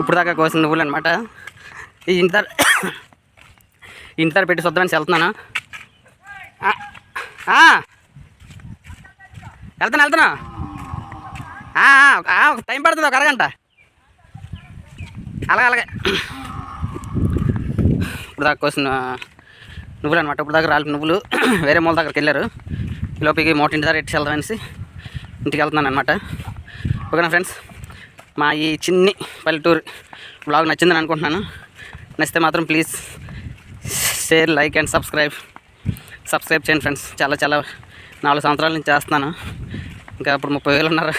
ఇప్పుడు దాకా కోసిన నువ్వులు అనమాట ఈ ఇంత ఇంత పెట్టి చూద్దామని వెళ్తున్నాను. వెళ్తాను వెళ్తాను ఒక టైం పడుతుంది ఒక అరగంట. అలాగే అలాగే. ఇప్పుడు దాకా కోసిన నువ్వులు అనమాట ఇప్పుడు దాకా రాలి నువ్వులు వేరే మూల దగ్గరికి వెళ్ళారు. ఈ లోపలికి మోటింటి దగ్గర ఎట్టి వెళ్దామనేసి ఇంటికి వెళ్తున్నాను అనమాట ఓకేనా ఫ్రెండ్స్? మా ఈ చిన్ని పల్లెటూరు బ్లాగ్ నచ్చిందని అనుకుంటున్నాను. నచ్చితే మాత్రం please share like and subscribe. Subscribe చేయండి ఫ్రెండ్స్. చాలా చాలా నాలుగు సంవత్సరాల నుంచి చేస్తున్నాను. ఇంకా ఇప్పుడు ముప్పై వేలు ఉన్నారు.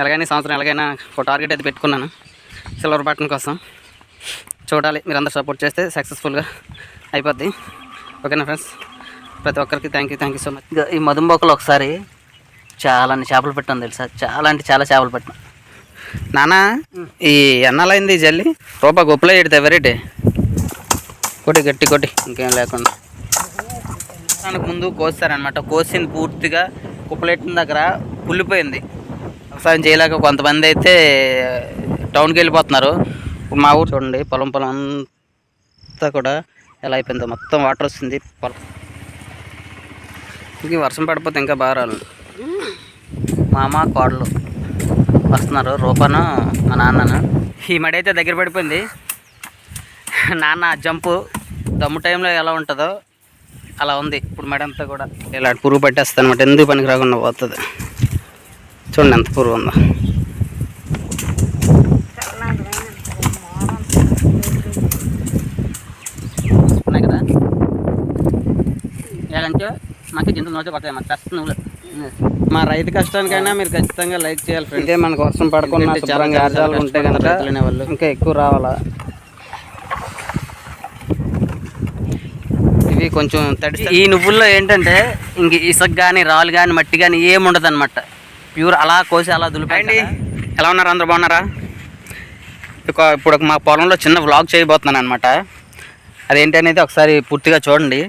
ఎలాగైనా సంవత్సరం ఎలాగైనా ఒక టార్గెట్ అయితే పెట్టుకున్నాను. సిల్వర్ బటన్ కోసం. చూడాలి. మీరందరూ సపోర్ట్ చేస్తే సక్సెస్ఫుల్గా అయిపోద్ది. ఓకేనా ఫ్రెండ్స్? ప్రతి ఒక్కరికి thank you thank you so much. ఈ మధుంబొక్కలు ఒకసారి చాలా అన్ని చేపలు పెట్టాను తెలుసా? చాలా అంటే చాలా చేపలు పెట్టాను. నానా ఈ ఎన్నాలైంది ఈ జల్లి? రూపాయి గొప్పలో ఎడితే వెరైటీ కొట్టి గట్టి కొట్టి ఇంకేం లేకుండా. దానికి ముందు కోస్తారనమాట కోసింది పూర్తిగా కుప్పలెట్టిన దగ్గర కుళ్ళిపోయింది. వ్యవసాయం చేయలేక కొంతమంది అయితే టౌన్కి వెళ్ళిపోతున్నారు. ఇప్పుడు మా ఊరు చూడండి పొలం పొలం అంతా కూడా ఎలా అయిపోయిందో. మొత్తం వాటర్ వస్తుంది పొలం. ఇంక వర్షం పడిపోతే ఇంకా బాగా రాలి మామ కోడలు వస్తున్నారు. రూపాను మా నాన్నను. ఈ మడి అయితే దగ్గర పడిపోయింది. నాన్న జంపు. దమ్ము టైంలో ఎలా ఉంటుందో అలా ఉంది. ఇప్పుడు మడి అంతా కూడా ఇలా పురుగు పట్టేస్తా అనమాట ఎందుకు పనికి రాకుండా పోతుంది? చూడండి ఎంత పురుగు ఉందో. ఉన్నాయి కదా? ఎలాంటి మాకు జంతువులు నోటే పడతాయి మాకు కష్టం నువ్వులు మా రైతు కష్టానికైనా మీరు ఖచ్చితంగా లైక్ చేయాలి ఫ్రెండ్ ఇదే మనకు వర్షం పడకుండా చాలా జాగ్రత్తలు ఉంటే కనుక వాళ్ళు. ఇంకా ఎక్కువ రావాలా? ఇవి కొంచెం తడి ఈ నువ్వుల్లో ఏంటంటే ఇంక ఇసుక కానీ రాళ్ళు కానీ మట్టి కానీ ఏమి ఉండదు అనమాట ప్యూర్ అలా కోసి అలా దులిపండి ఎలా ఉన్నారు? అందరూ బాగున్నారా? ఇక ఇప్పుడు మా పొలంలో చిన్న వ్లాగ్ చేయబోతున్నాను అనమాట అదేంటి అనేది ఒకసారి పూర్తిగా చూడండి.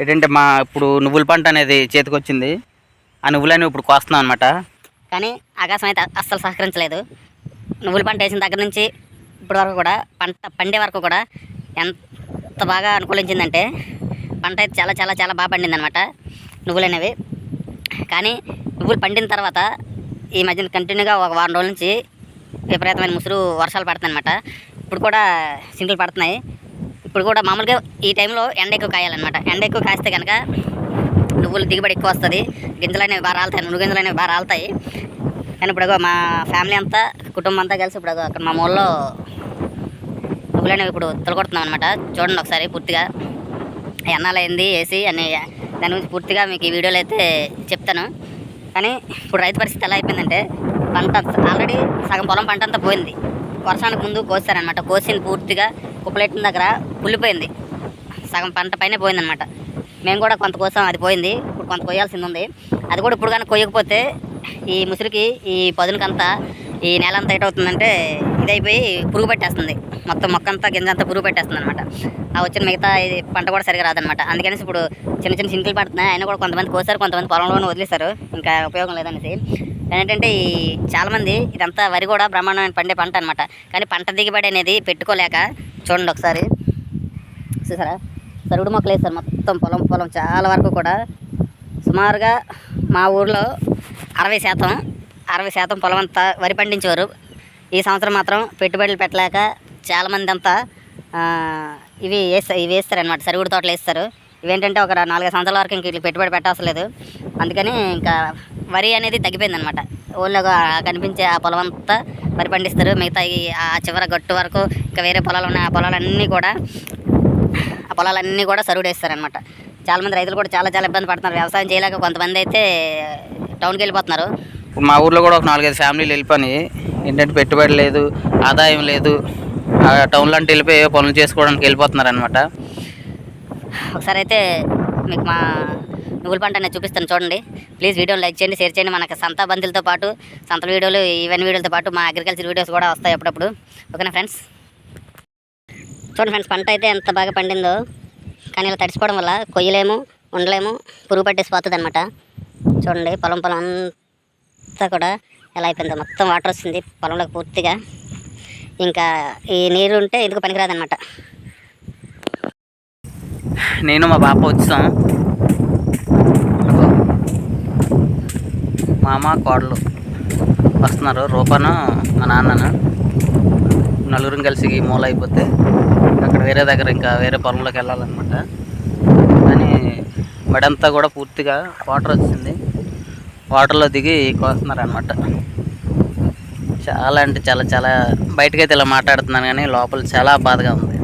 ఏంటంటే మా ఇప్పుడు నువ్వుల పంట అనేది చేతికొచ్చింది. ఆ నువ్వులని ఇప్పుడు కోస్తున్నావు అనమాట కానీ ఆకాశం అయితే అస్సలు సహకరించలేదు. నువ్వుల పంట వేసిన దగ్గర నుంచి ఇప్పటి వరకు కూడా పంట పండే వరకు కూడా ఎంత బాగా అనుకూలించిందంటే పంట అయితే చాలా చాలా చాలా బాగా పండింది అనమాట నువ్వులు అనేవి కానీ నువ్వులు పండిన తర్వాత ఈ మధ్యన కంటిన్యూగా ఒక వారం రోజుల నుంచి విపరీతమైన ముసురు వర్షాలు పడుతున్నాయి ఇప్పుడు కూడా సింకులు పడుతున్నాయి. ఇప్పుడు కూడా మామూలుగా ఈ టైంలో ఎండ ఎక్కువ కాయాలన్నమాట. ఎండ ఎక్కువ కాస్తే కనుక నువ్వులు దిగుబడి ఎక్కువ వస్తుంది. గింజలనేవి బాగా రాలుతాయి. నువ్వు గింజలు అనేవి బాగా రాలుతాయి. కానీ ఇప్పుడు మా ఫ్యామిలీ అంతా కుటుంబం అంతా కలిసి ఇప్పుడు అక్కడ మా ఊళ్ళో నువ్వులనేవి ఇప్పుడు తొలగొడుతున్నాం అనమాట చూడండి ఒకసారి పూర్తిగా. ఎన్నాలైంది వేసి అని దాని గురించి పూర్తిగా మీకు ఈ వీడియోలో అయితే చెప్తాను. కానీ ఇప్పుడు రైతు పరిస్థితి ఎలా అయిపోయిందంటే పంట ఆల్రెడీ సగం పొలం పంట అంతా పోయింది. వర్షానికి ముందు కోసారనమాట కోసింది పూర్తిగా కుప్పలెట్టిన దగ్గర కుళ్ళిపోయింది. సగం పంట పైన పోయిందనమాట మేము కూడా కొంత కోసం అది పోయింది. ఇప్పుడు కొంత కొయ్యాల్సింది ఉంది. అది కూడా ఇప్పుడు కానీ కొయ్యకపోతే ఈ ముసురికి ఈ పదునుకంతా ఈ నేల అంతా ఏటవుతుందంటే ఇదైపోయి పురుగు పెట్టేస్తుంది. మొత్తం మొక్క అంతా గింజ అంతా పురుగు పెట్టేస్తుంది అనమాట ఆ వచ్చిన మిగతా ఇది పంట కూడా సరిగా రాదనమాట అందుకనేసి ఇప్పుడు చిన్న చిన్న సింకులు పడుతున్నాయి. అయినా కూడా కొంతమంది కోసారు కొంతమంది పొలంలోనే వదిలేశారు. ఇంకా ఉపయోగం లేదనేసి. ఏంటంటే ఈ చాలామంది ఇదంతా వరి కూడా బ్రహ్మాండమైన పండే పంట అనమాట కానీ పంట దిగుబడి అనేది పెట్టుకోలేక చూడండి ఒకసారి. చూసారా? సరుగుడు మొక్కలు వేస్తారు మొత్తం పొలం పొలం చాలా వరకు కూడా. సుమారుగా మా ఊర్లో అరవై శాతం అరవై శాతం పొలం అంతా వరి పండించేవారు. ఈ సంవత్సరం మాత్రం పెట్టుబడులు పెట్టలేక చాలామంది అంతా ఇవి వేస్తారు ఇవి వేస్తారనమాట సరుగుడు తోటలు వేస్తారు. ఇవేంటంటే ఒక నాలుగైదు సంవత్సరాల వరకు ఇంక పెట్టుబడి పెట్టవసలేదు అందుకని ఇంకా వరి అనేది తగ్గిపోయింది అనమాట ఊళ్ళో ఒక కనిపించే ఆ పొలం అంతా వరి పండిస్తారు. మిగతా ఈ ఆ చివర గట్టు వరకు ఇంకా వేరే పొలాలు ఉన్నాయి. ఆ పొలాలన్నీ కూడా ఆ పొలాలన్నీ కూడా సరుడు వేస్తారనమాట చాలామంది రైతులు కూడా చాలా చాలా ఇబ్బంది పడుతున్నారు. వ్యవసాయం చేయలేక కొంతమంది అయితే టౌన్కి వెళ్ళిపోతున్నారు. ఇప్పుడు మా ఊర్లో కూడా ఒక నాలుగైదు ఫ్యామిలీలు వెళ్ళిపోయి ఏంటంటే పెట్టుబడి లేదు ఆదాయం లేదు. ఆ టౌన్లో అంటే వెళ్ళిపోయి పనులు చేసుకోవడానికి వెళ్ళిపోతున్నారు అనమాట ఒకసారి అయితే మీకు మా నువ్వుల పంట నేను చూపిస్తాను చూడండి. ప్లీజ్ వీడియోని లైక్ చేయండి షేర్ చేయండి. మనకు సంత బంతులతో పాటు సంత వీడియోలు ఈవెన్ వీడియోలతో పాటు మా అగ్రికల్చర్ వీడియోస్ కూడా వస్తాయి అప్పుడప్పుడు. ఓకేనా ఫ్రెండ్స్? చూడండి ఫ్రెండ్స్ పంట అయితే ఎంత బాగా పండిందో. కానీ ఇలా తడిసిపోవడం వల్ల కొయ్యలేము ఉండలేము పురుగు పట్టేసిపోతుంది అనమాట చూడండి పొలం పొలం అంతా కూడా ఎలా అయిపోయిందో. మొత్తం వాటర్ వస్తుంది పొలంలోకి పూర్తిగా. ఇంకా ఈ నీరు ఉంటే ఎందుకు పనికిరాదనమాట నేను మా పాప వచ్చాం. మామ కోడలు వస్తున్నారు. రూపను మా నాన్నను. నలుగురం కలిసి మూల అయిపోతే అక్కడ వేరే దగ్గర ఇంకా వేరే పొలంలోకి వెళ్ళాలన్నమాట. కానీ మడంతా కూడా పూర్తిగా వాటర్ వచ్చింది వాటర్లో దిగి కోస్తున్నారు అనమాట చాలా అంటే చాలా చాలా బయటకైతే ఇలా మాట్లాడుతున్నాను కానీ లోపల చాలా బాధగా ఉంది.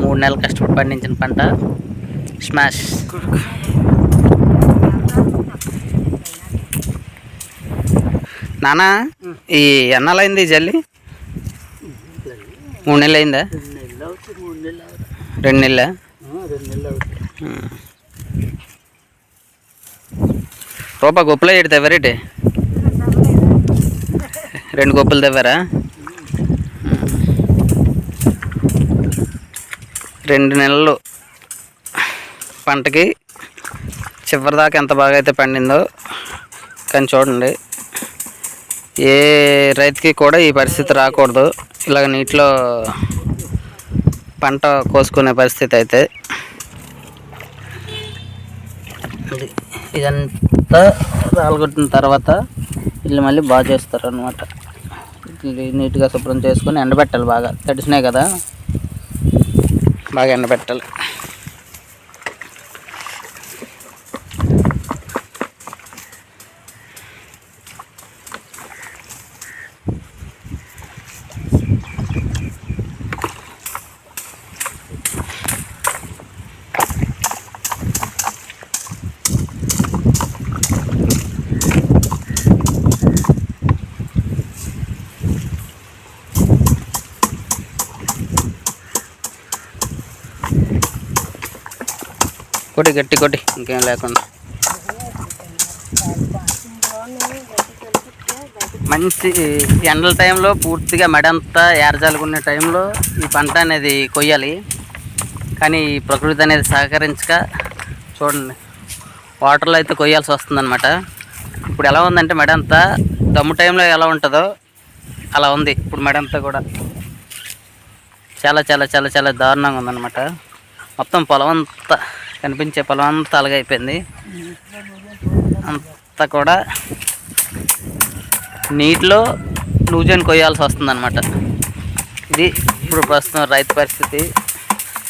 మూడు నెలలు కష్టపడి పండించిన పంట. స్మాష్. నానా ఈ ఎన్నాలైంది ఈ జల్లి? మూడు నెలలు అయిందా రెండు నెలల? రూపా గొప్పలో ఏడు తెవ్వరేటి రెండు గొప్పలు తెవ్వారా? రెండు నెలలు. పంటకి చివరిదాకా ఎంత బాగా అయితే పండిందో కానీ చూడండి. ఏ రైతుకి కూడా ఈ పరిస్థితి రాకూడదు. ఇలాగ నీటిలో పంట కోసుకునే పరిస్థితి అయితే ఇదంతా రాలగొట్టిన తర్వాత ఇల్లు మళ్ళీ బాగా చేస్తారు అనమాట ఇల్లు నీట్గా శుభ్రం చేసుకొని ఎండబెట్టాలి బాగా. తడిసినాయి కదా. బాగా ఎండబెట్టాలి. కొట్టి గట్టి కొట్టి ఇంకేం లేకుండా. మంచి ఎండల టైంలో పూర్తిగా మెడంతా ఏరజాలుకునే టైంలో ఈ పంట అనేది కొయ్యాలి. కానీ ఈ ప్రకృతి అనేది సహకరించక చూడండి వాటర్లో అయితే కొయ్యాల్సి వస్తుందన్నమాట. ఇప్పుడు ఎలా ఉందంటే మెడంతా దమ్ము టైంలో ఎలా ఉంటుందో అలా ఉంది ఇప్పుడు మెడంతా కూడా. చాలా చాలా చాలా చాలా దారుణంగా ఉందన్నమాట. మొత్తం పొలం అంతా కనిపించే పొలం అంతా అలగైపోయింది అంతా కూడా నీటిలో నూజన్ కొయ్యాల్సి వస్తుందన్నమాట. ఇది ఇప్పుడు ప్రస్తుతం రైతు పరిస్థితి.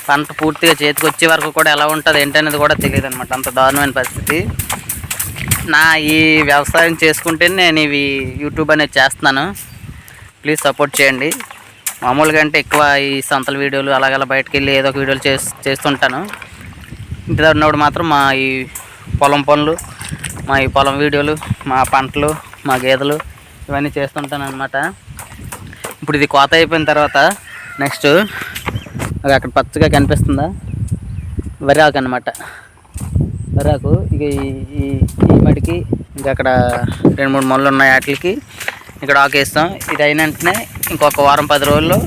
పంట పూర్తిగా చేతికి వచ్చే వరకు కూడా ఎలా ఉంటుంది ఏంటనేది కూడా తెలియదు అనమాట అంత దారుణమైన పరిస్థితి. నా ఈ వ్యవసాయం చేసుకుంటేనే నేను ఇవి యూట్యూబ్ అనేది చేస్తున్నాను. ప్లీజ్ సపోర్ట్ చేయండి. మామూలుగా అంటే ఎక్కువ ఈ సంతల వీడియోలు అలాగలా బయటకు వెళ్ళి ఏదో ఒక వీడియోలు చేస్తుంటాను. ఇంటి దగ్గర ఉన్నప్పుడు మాత్రం మా ఈ పొలం పనులు మా ఈ పొలం వీడియోలు మా పంటలు మా గేదెలు ఇవన్నీ చేస్తుంటాను అనమాట ఇప్పుడు ఇది కోత అయిపోయిన తర్వాత నెక్స్ట్ అది అక్కడ పచ్చగా కనిపిస్తుందా? వరి ఆకు అనమాట వరి ఆకు ఇక ఈ ఈ- ఈ ఇంకా అక్కడ రెండు మూడు మొళ్ళు ఉన్నాయి వాటికి ఇక్కడ ఆకు వేస్తాం ఇది అయిన వెంటనే ఇంకొక వారం పది రోజుల్లో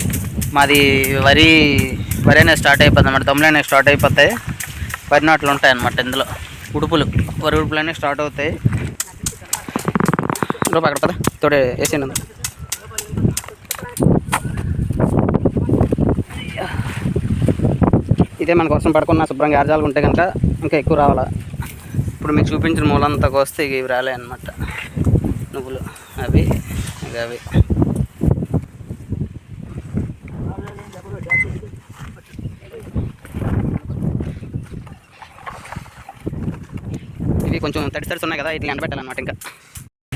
మాది వరి వరి అనేది స్టార్ట్ అయిపోతుంది అన్నమాట. తొమ్మిది స్టార్ట్ అయిపోతాయి. వరి నాట్లు ఉంటాయి అన్నమాట ఇందులో. ఉడుపులు వరి ఉడుపులు అనేవి స్టార్ట్ అవుతాయి. లోపు అక్కడ కదా తోడే వేసేయండి ఇదే మన కోసం పడుకున్న శుభ్రంగా ఆర్జాలు ఉంటే కనుక ఇంకా ఎక్కువ రావాలా. ఇప్పుడు మీకు చూపించిన మూలంతా కోస్తే ఇవి రాలే అనమాట నువ్వులు అవి ఇంకా అవి. కొంచెం తడి తడిసి ఉన్నాయి కదా ఇట్లా ఎండబెట్టాలన్నమాట ఇంకా.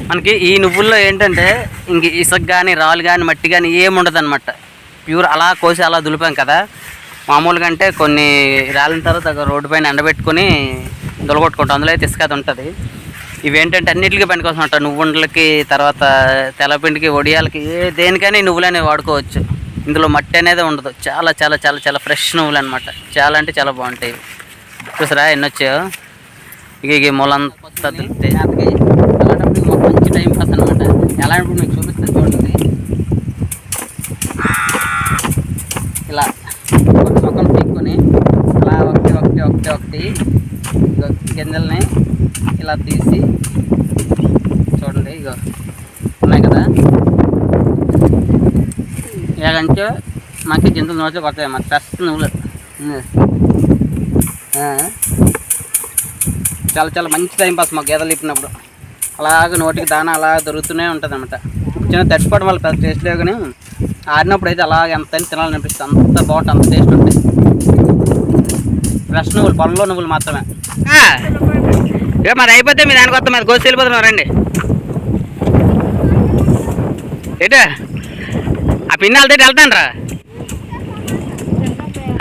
మనకి ఈ నువ్వుల్లో ఏంటంటే ఇంక ఇసుక కానీ రాళ్ళు కానీ మట్టి కానీ ఏమి ఉండదు అనమాట ప్యూర్ అలా కోసి అలా దులిపాం కదా. మామూలుగా అంటే కొన్ని రాలిన తర్వాత రోడ్డు పైన ఎండబెట్టుకొని దొలగొట్టుకుంటాం. అందులో అయితే ఇసుక ఉంటుంది. ఇవేంటంటే అన్నిటికీ పనికోసం అంట నువ్వుండలకి తర్వాత తెల్లపిండికి వడియాలకి ఏ దేనికైనా ఈ నువ్వులు అనేవి వాడుకోవచ్చు. ఇందులో మట్టి అనేది ఉండదు. చాలా చాలా చాలా చాలా ఫ్రెష్ నువ్వులు అనమాట చాలా అంటే చాలా బాగుంటాయి. చూసారా ఎన్నొచ్చాయో? ఇక ఇక మూలంతా దులిపితే అలాంటప్పుడు మాకు మంచి టైం పాస్ అనమాట ఎలాంటప్పుడు మీకు చూపిస్తాను చూడండి ఇలా ఒక మొక్కలు పీక్కొని అలా ఒకటి ఒకటి ఒకటి ఒకటి గింజల్ని ఇలా తీసి చూడండి ఇగో ఉన్నాయి కదా ఏకంటే మాకు గింజలు నోట్లు కొడతాయి మాకు ఫస్ట్ నువ్వులు ఉమ్. ఆ. చాలా చాలా మంచి టైం పాస్ మాకు గేదెలు ఇప్పినప్పుడు అలాగ నోటికి దాన అలా దొరుకుతూనే ఉంటుంది అనమాట చిన్న తడిచిపోవడం వల్ల పెద్ద టేస్ట్ లేవు కానీ ఆడినప్పుడు అయితే అలాగ ఎంత అయినా తినాలనిపిస్తుంది అంత బాగుంటుంది అంత టేస్ట్ ఉంటుంది ఫ్రెష్ నువ్వులు పొలంలో నువ్వులు మాత్రమే. ఇక మరి అయిపోతే మీ దానికి వస్తాం మరి కోసి వెళ్ళిపోతున్నాం రండి. ఏంటా? ఆ పిన్ని వాళ్ళతో వెళ్తాను రా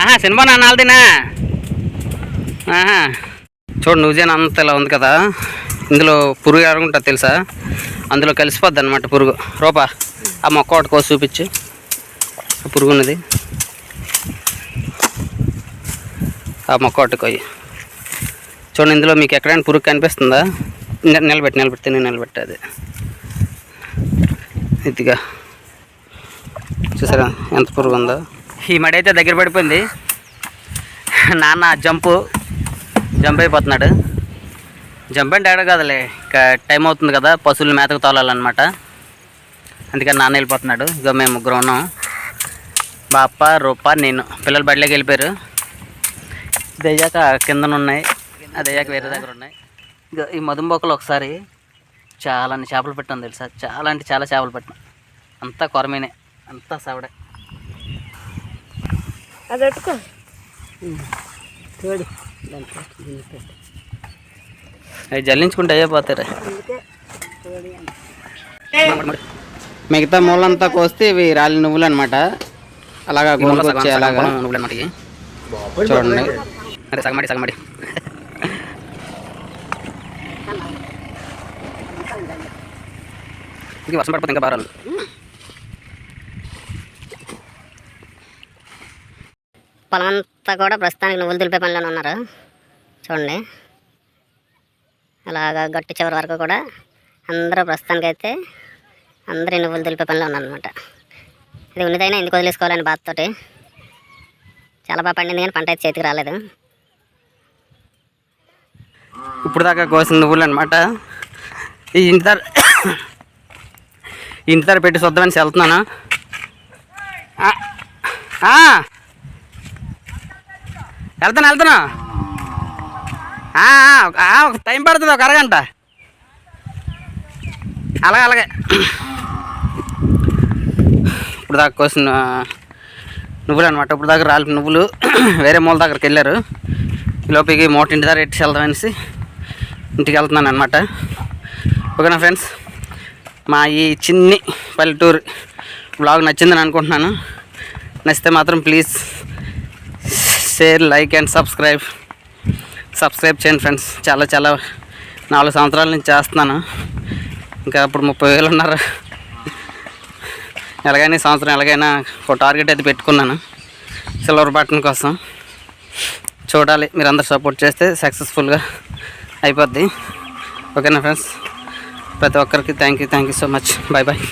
ఆహా సినిమా నాన్న వాళ్ళదేనా? ఆహా. చూడు నువ్వుజేన అంత ఇలా ఉంది కదా. ఇందులో పురుగు ఎరుగుంటుంది తెలుసా? అందులో కలిసిపోద్ది అనమాట పురుగు. రూపా ఆ మొక్క ఒకటి కోసి చూపించు. పురుగు ఉన్నది. ఆ మొక్క ఒకటి కొయ్యి చూడండి ఇందులో మీకు ఎక్కడైనా పురుగు కనిపిస్తుందా? నిలబెట్టి నిలబెట్టి నేను నిలబెట్టేది ఇదిగా. చూసారా ఎంత పురుగు ఉందో? ఈ మడి అయితే దగ్గర పడిపోయింది. నాన్న జంపు. జంప్ అయిపోతున్నాడు. జంప్ అంటే ఎక్కడ కదలే ఇంకా టైం అవుతుంది కదా పశువులు మేతకు తోలాలన్నమాట. అందుకని నాన్న వెళ్ళిపోతున్నాడు. ఇక మేము ముగ్గురు ఉన్నాం. బాప రూప నేను. పిల్లలు బడిలోకి వెళ్ళిపోయారు. ఇది అయ్యాక కిందన ఉన్నాయి. అది అయ్యాక వేరే దగ్గర ఉన్నాయి. ఇక ఈ మధుంబొక్కలు ఒకసారి చాలా అన్ని చేపలు పెట్టాం తెలుసా? చాలా అంటే చాలా చేపలు పెట్టాం అంతా కొరమీనే. అంతా సవడే. అది పెట్టుకో. చూడు అవి జల్లించుకుంటే అయిపోతారు మిగతా మూలంతా కోస్తే ఇవి రాలి నువ్వులు అనమాట అలాగా గోలుకొచ్చి అలాగా నువ్వులు అనమాట చూడండి. అదే సగమడి సగమడి ఇంక వర్షం పడిపోతే ఇంకా బాగా పొలం అంతా కూడా ప్రస్తుతానికి నువ్వులు దులిపే పనిలోనే ఉన్నారు. చూడండి. అలాగా గట్టి చివరి వరకు కూడా అందరూ ప్రస్తుతానికి అయితే అందరూ నువ్వులు దులిపే పనిలో ఉన్నారనమాట ఇది ఉన్నదైనా ఎందుకు వదిలేసుకోవాలని బాధతోటి. చాలా బాగా పండింది కానీ పంట అయితే చేతికి రాలేదు. ఇప్పుడు దాకా కోసిన నువ్వులు అనమాట ఈ ఇంటి దగ్గర ఇంటి దగ్గర పెట్టి చూద్దామని వెళ్తున్నాను. వెళ్తాను వెళ్తాను ఒక టైం పడుతుంది ఒక అరగంట. అలాగే అలాగే. ఇప్పుడు దాకా కోసిన నువ్వులు అనమాట ఇప్పుడు దాకా రాలి నువ్వులు వేరే మూల దగ్గరికి వెళ్ళారు. లోపలికి మోట ఇంటి దగ్గర ఎట్టి వెళ్దామనేసి ఇంటికి వెళ్తున్నాను అనమాట ఓకేనా ఫ్రెండ్స్? మా ఈ చిన్ని పల్లెటూరు బ్లాగ్ నచ్చిందని అనుకుంటున్నాను. నచ్చితే మాత్రం please share like and subscribe subscribe చేయండి ఫ్రెండ్స్ చాలా చాలా నాలుగు సంవత్సరాల నుంచి చేస్తున్నాను. ఇంకా ఇప్పుడు ముప్పై వేలు ఉన్నారు. ఎలాగైనా సంవత్సరం ఎలాగైనా ఒక టార్గెట్ అయితే పెట్టుకున్నాను. సిల్వర్ బటన్ కోసం. చూడాలి మీరు అందరు సపోర్ట్ చేస్తే సక్సెస్ఫుల్గా అయిపోద్ది. ఓకేనా ఫ్రెండ్స్ ప్రతి ఒక్కరికి thank you thank you so much bye bye